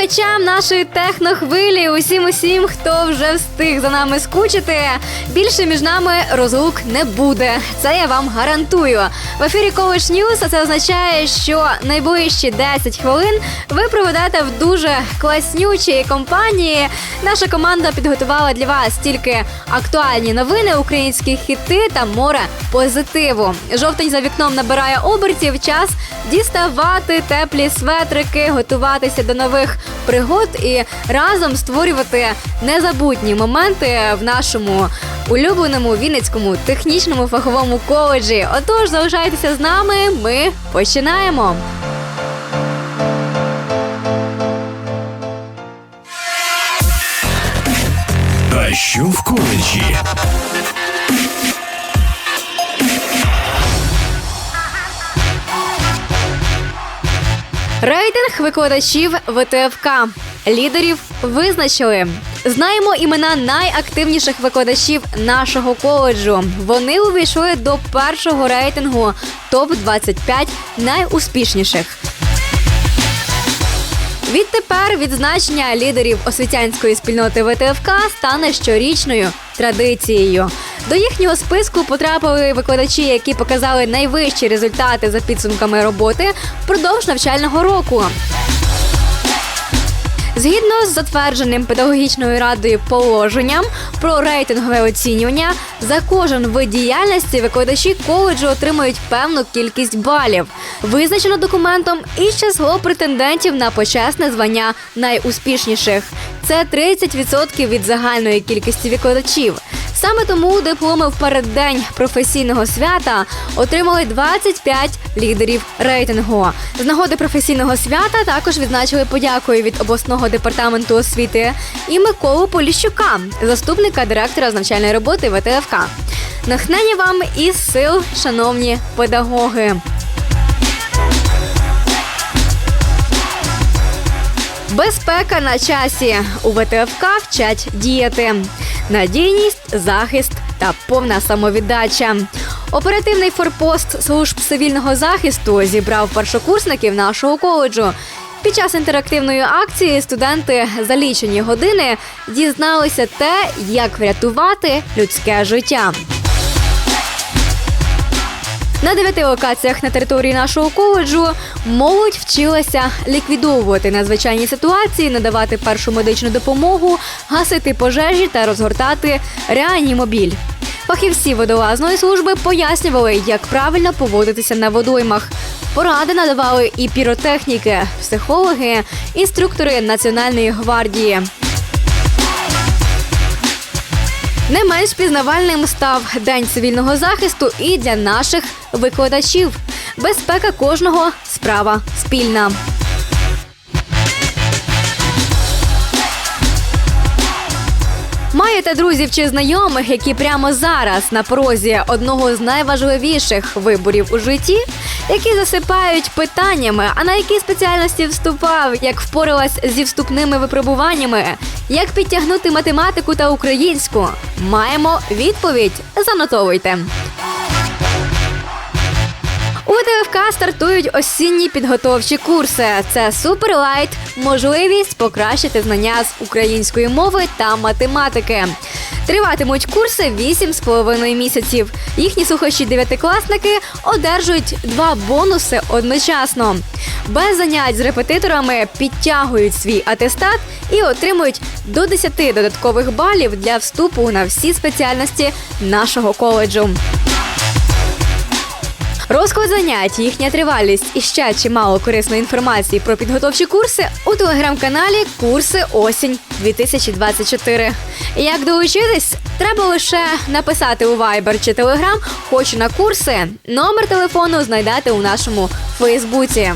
Слухачам нашої технохвилі, усім усім, хто вже встиг за нами скучити. Більше між нами розлук не буде. Це я вам гарантую. В ефірі News, а це означає, що найближчі 10 хвилин ви проведете в дуже класнючій компанії. Наша команда підготувала для вас тільки актуальні новини, українські хіти та море позитиву. Жовтень за вікном набирає обертів. Час діставати теплі светрики, готуватися до нових пригод і разом створювати незабутні моменти в нашому улюбленому Вінницькому технічному фаховому коледжі. Отож, залишайтеся з нами. Ми починаємо. А що в коледжі? Рейтинг викладачів ВТФК. Лідерів визначили. Знаємо імена найактивніших викладачів нашого коледжу. Вони увійшли до першого рейтингу топ 25 найуспішніших. Відтепер відзначення лідерів освітянської спільноти ВТФК стане щорічною традицією. До їхнього списку потрапили викладачі, які показали найвищі результати за підсумками роботи впродовж навчального року. Згідно з затвердженим педагогічною радою положенням про рейтингове оцінювання, за кожен вид діяльності викладачі коледжу отримують певну кількість балів. Визначено документом і число претендентів на почесне звання найуспішніших. Це 30% від загальної кількості викладачів. Саме тому дипломи в переддень професійного свята отримали 25 лідерів рейтингу. З нагоди професійного свята також відзначили подякою від обласного департаменту освіти і Миколу Поліщука, заступника директора з навчальної роботи ВТФК. Нахнення вам і сил, шановні педагоги. Безпека на часі у ВТФК вчать діяти. Надійність, захист та повна самовіддача. Оперативний форпост служб цивільного захисту зібрав першокурсників нашого коледжу. Під час інтерактивної акції студенти за лічені години дізналися те, як врятувати людське життя. На дев'яти локаціях на території нашого коледжу молодь вчилася ліквідовувати надзвичайні ситуації, надавати першу медичну допомогу, гасити пожежі та розгортати реанімобіль. Фахівці водолазної служби пояснювали, як правильно поводитися на водоймах. Поради надавали і піротехніки, психологи, інструктори Національної гвардії. Не менш пізнавальним став День цивільного захисту і для наших викладачів. Безпека кожного справа спільна. Маєте друзів чи знайомих, які прямо зараз на порозі одного з найважливіших виборів у житті, які засипають питаннями, а на які спеціальності вступав, як впоралась зі вступними випробуваннями, як підтягнути математику та українську. Маємо відповідь. Занотовуйте. У ВТФК стартують осінні підготовчі курси. Це суперлайт, можливість покращити знання з української мови та математики. Триватимуть курси 8,5 місяців. Їхні слухачі дев'ятикласники одержують два бонуси одночасно. Без занять з репетиторами підтягують свій атестат і отримують до 10 додаткових балів для вступу на всі спеціальності нашого коледжу. Розклад занять, їхня тривалість і ще чимало корисної інформації про підготовчі курси у телеграм-каналі Курси осінь 2024. Як долучитись, треба лише написати у Viber чи Telegram «Хочу на курси. Номер телефону знайдете у нашому Фейсбуці.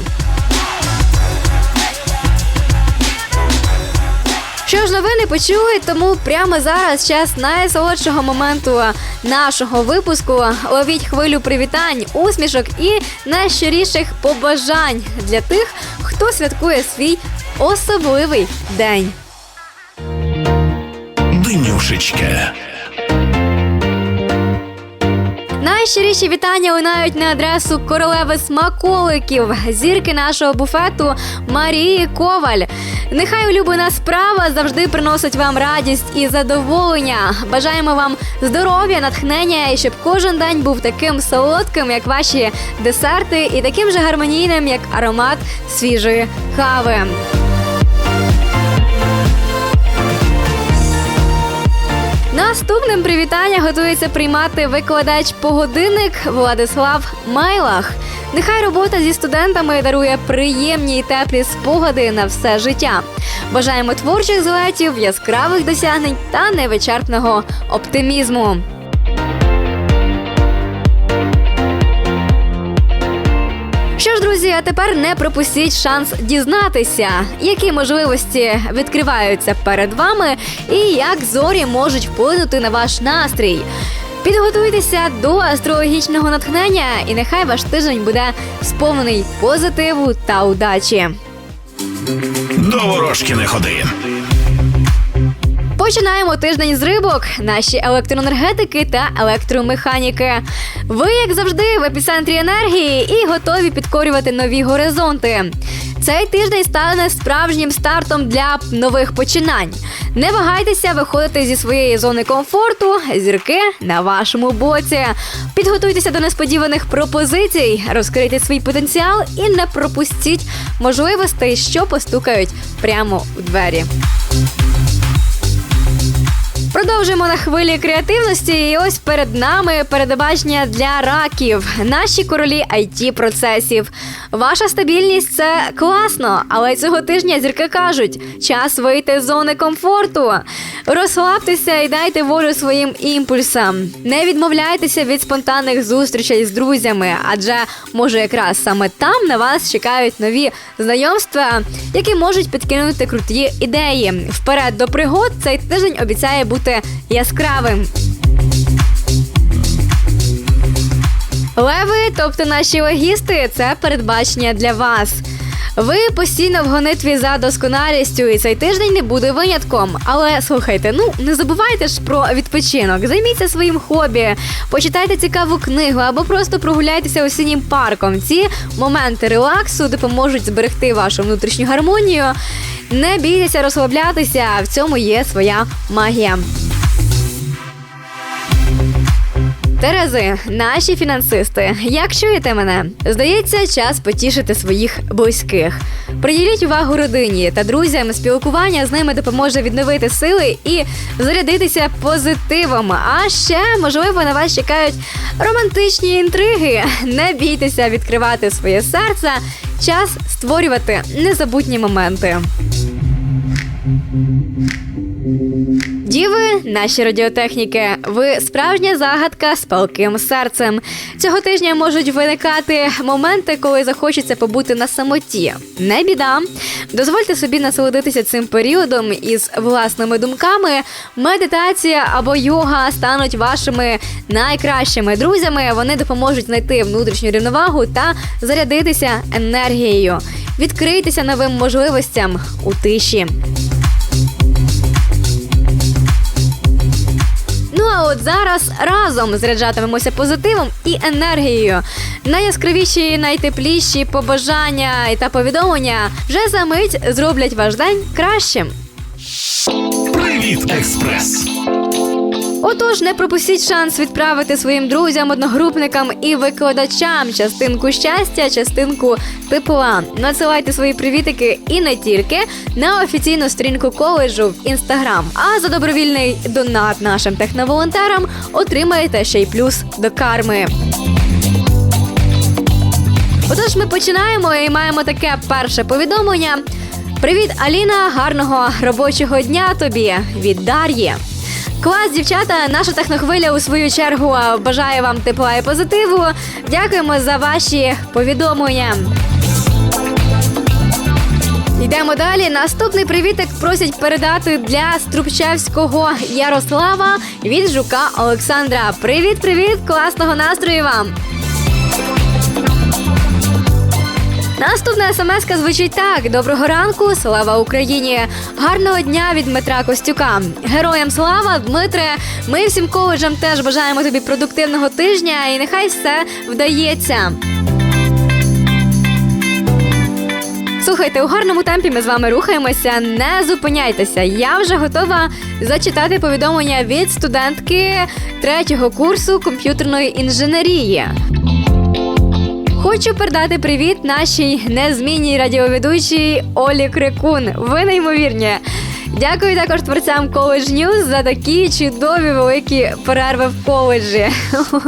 Що ж, новини почули, тому прямо зараз час найсолодшого моменту нашого випуску. Ловіть хвилю привітань, усмішок і найщиріших побажань для тих, хто святкує свій особливий день. Денюшечка. Найщиріші вітання лунають на адресу королеви смаколиків, зірки нашого буфету Марії Коваль. Нехай улюблена справа завжди приносить вам радість і задоволення. Бажаємо вам здоров'я, натхнення і щоб кожен день був таким солодким, як ваші десерти, і таким же гармонійним, як аромат свіжої кави. Наступним привітання готується приймати викладач погодинник Владислав Майлах. Нехай робота зі студентами дарує приємні і теплі спогади на все життя. Бажаємо творчих злетів, яскравих досягнень та невичерпного оптимізму. Тепер не пропустіть шанс дізнатися, які можливості відкриваються перед вами і як зорі можуть вплинути на ваш настрій. Підготуйтеся до астрологічного натхнення, і нехай ваш тиждень буде сповнений позитиву та удачі. До ворожки не ходи. Починаємо тиждень з рибок, наші електроенергетики та електромеханіки. Ви, як завжди, в епіцентрі енергії і готові підкорювати нові горизонти. Цей тиждень стане справжнім стартом для нових починань. Не вагайтеся виходити зі своєї зони комфорту, зірки на вашому боці. Підготуйтеся до несподіваних пропозицій, розкрийте свій потенціал і не пропустіть можливостей, що постукають прямо у двері. Продовжуємо на хвилі креативності. І ось перед нами передбачення для раків, наші королі it процесів. Ваша стабільність це класно, але цього тижня зірки кажуть: час вийти з зони комфорту. Розслабтеся і дайте волю своїм імпульсам. Не відмовляйтеся від спонтанних зустрічей з друзями, адже може якраз саме там на вас чекають нові знайомства, які можуть підкинути круті ідеї. Вперед до пригод цей тиждень обіцяє бути яскравим. Леви, тобто наші логісти, це передбачення для вас. Ви постійно в гонитві за досконалістю, і цей тиждень не буде винятком. Але слухайте, ну не забувайте ж про відпочинок. Займіться своїм хобі, почитайте цікаву книгу або просто прогуляйтеся осіннім парком. Ці моменти релаксу допоможуть зберегти вашу внутрішню гармонію. Не бійтеся розслаблятися, в цьому є своя магія. Терези, наші фінансисти, як чуєте мене? Здається, час потішити своїх близьких. Приділіть увагу родині та друзям. Спілкування з ними допоможе відновити сили і зарядитися позитивом. А ще, можливо, на вас чекають романтичні інтриги. Не бійтеся відкривати своє серце. Час створювати незабутні моменти. Діви, наші радіотехніки, ви справжня загадка з палким серцем. Цього тижня можуть виникати моменти, коли захочеться побути на самоті. Не біда. Дозвольте собі насолодитися цим періодом із власними думками. Медитація або йога стануть вашими найкращими друзями. Вони допоможуть знайти внутрішню рівновагу та зарядитися енергією. Відкрийтеся новим можливостям у тиші. А от зараз разом заряджатимемося позитивом і енергією. Найяскравіші, найтепліші побажання та повідомлення вже за мить зроблять ваш день кращим. Привіт, експрес. Отож, не пропустіть шанс відправити своїм друзям, одногрупникам і викладачам частинку щастя, частинку тепла. Надсилайте свої привітики і не тільки на офіційну сторінку коледжу в інстаграм. А за добровільний донат нашим техноволонтерам отримаєте ще й плюс до карми. Отож, ми починаємо і маємо таке перше повідомлення. Привіт, Аліна! Гарного робочого дня тобі від Дар'ї. Клас, дівчата, наша технохвиля у свою чергу бажає вам тепла і позитиву. Дякуємо за ваші повідомлення. Йдемо далі. Наступний привітик просять передати для Струбчевського Ярослава від жука Олександра. Привіт, привіт! Класного настрою вам! Наступна смс звучить так: доброго ранку, слава Україні! Гарного дня від Дмитра Костюка. Героям слава, Дмитре! Ми всім коледжам теж бажаємо тобі продуктивного тижня і нехай все вдається. Слухайте, у гарному темпі ми з вами рухаємося. Не зупиняйтеся. Я вже готова зачитати повідомлення від студентки третього курсу комп'ютерної інженерії. Хочу передати привіт нашій незмінній радіоведучій Олі Крикун. Ви неймовірні. Дякую також творцям College News за такі чудові великі перерви в коледжі.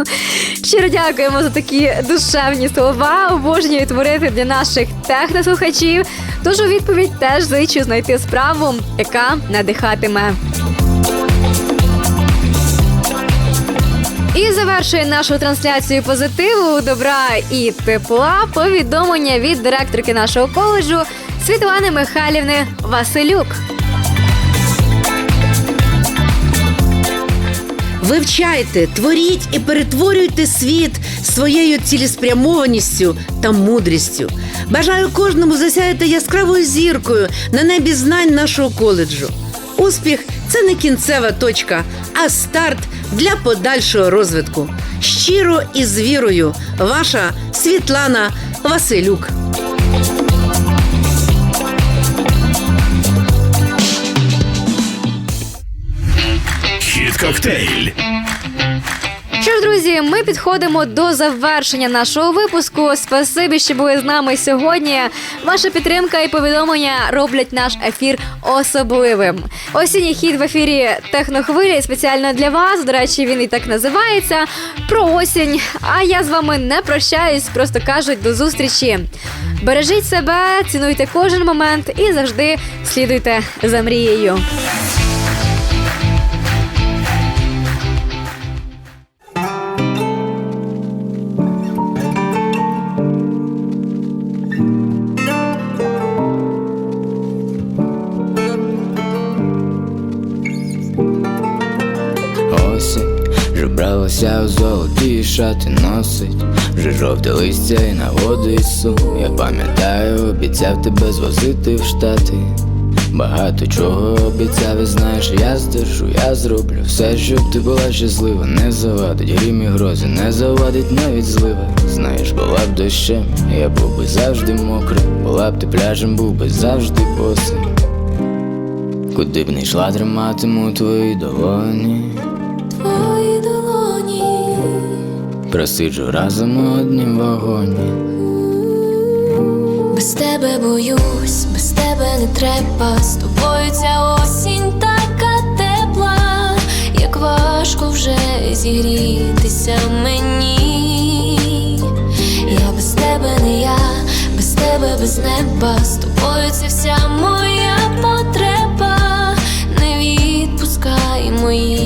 Щиро дякуємо за такі душевні слова. Обожнюю творити для наших технослухачів. Тож у відповідь теж зичу знайти справу, яка надихатиме. І завершує нашу трансляцію позитиву, добра і тепла повідомлення від директорки нашого коледжу Світлани Михайлівни Василюк. Вивчайте, творіть і перетворюйте світ своєю цілеспрямованістю та мудрістю. Бажаю кожному засяяти яскравою зіркою на небі знань нашого коледжу. Успіх це не кінцева точка, а старт для подальшого розвитку. Щиро і з вірою, ваша Світлана Василюк. Хіт коктейль. Ж, друзі, ми підходимо до завершення нашого випуску. Спасибі, що були з нами сьогодні. Ваша підтримка і повідомлення роблять наш ефір особливим. Осінній хід в ефірі Технохвилі спеціально для вас. До речі, він і так називається. Про осінь. А я з вами не прощаюсь, просто кажуть до зустрічі. Бережіть себе, цінуйте кожен момент і завжди слідуйте за мрією. Бралася золоті шати носить, вже жовте листя і на воду сум Я пам'ятаю, обіцяв тебе звозити в штати. Багато чого обіцяв і знаєш, я здержу, я зроблю все, щоб ти була щаслива, не завадить грім і грози, не завадить навіть злива. Знаєш, була б дощем, я був би завжди мокрий, була б ти пляжем, був би завжди босий. Куди б не йшла, триматиму твої долоні. Просиджу разом у однім вагоні. без тебе боюсь, без тебе не треба. З тобою ця осінь така тепла, як важко вже зігрітися мені. Я без тебе не я, без тебе без неба. З тобою це вся моя потреба. Не відпускай мої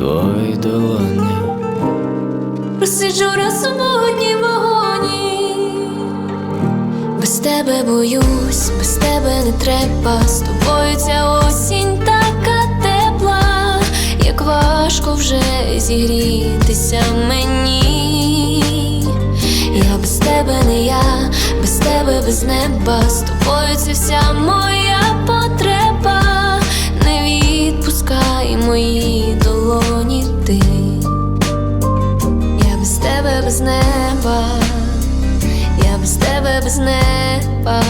Твої долоні Просиджу разом у одній вагоні. Без тебе боюсь, без тебе не треба. З тобою ця осінь така тепла, як важко вже зігрітися мені. Я без тебе не я, без тебе без неба. З тобою це вся моя відпускай мої долоні ти. Я без тебе без неба, я без тебе без неба,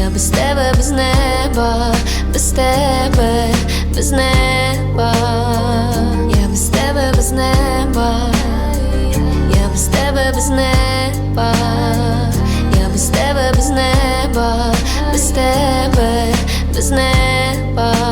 я без тебе без неба, без тебе без неба, я без тебе без неба, я без тебе без неба. Я без тебе, без неба, без тебе, без неба.